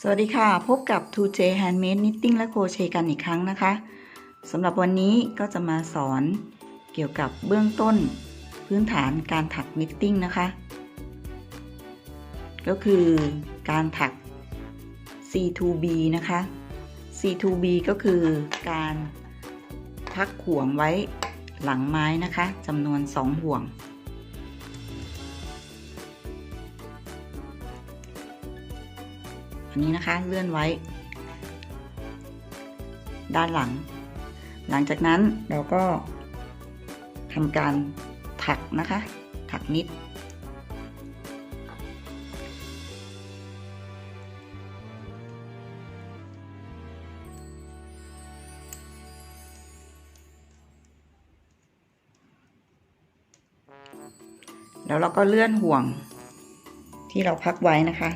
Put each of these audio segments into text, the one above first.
สวัสดีค่ะ พบกับ 2J Handmade Knitting และโคเชกันอีกครั้งนะคะสำหรับวันนี้ก็จะมาสอนเกี่ยวกับเบื้องต้นพื้นฐานการถัก knitting นะคะ ก็คือการถัก C2B นะคะ C2B ก็คือการพักห่วงไว้หลังไม้นะคะจำนวน 2 ห่วง อันนี้นะคะเลื่อนไว้ ด้านหลัง หลังจากนั้นเราก็ทำการถักนะคะ ถักนิด แล้วเราก็เลื่อนห่วงที่เราพักไว้นะคะ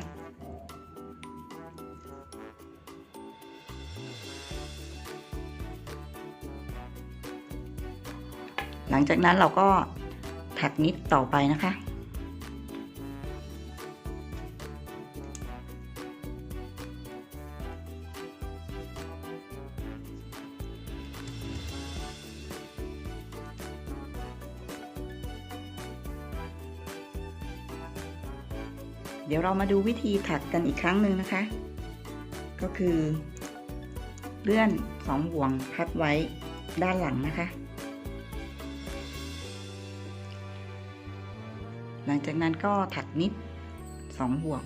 หลังจากนั้นเราก็ถักนิดต่อไปนะคะ เดี๋ยวเรามาดูวิธีถักกันอีกครั้งหนึ่งนะคะ ก็คือ เลื่อนสองห่วงพัดไว้ด้านหลังนะคะ หลังจากนั้นก็ถักนิดสองห่วง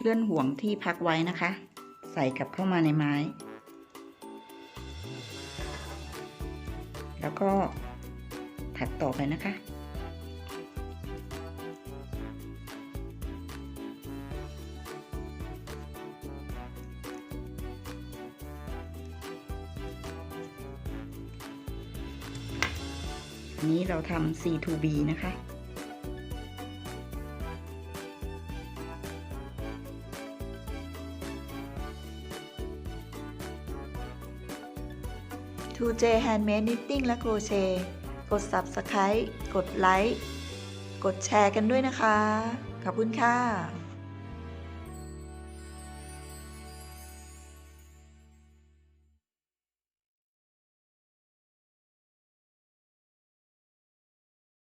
เลื่อนห่วงที่พักไว้นะคะ ใส่กลับเข้ามาในไม้ แล้วก็ถักต่อไปนะคะ นี้เราทำ C2B นะคะ 2J Handmade Knitting และ Crochet กด Subscribe กดไลค์ กดแชร์กันด้วยนะคะ ขอบคุณค่ะ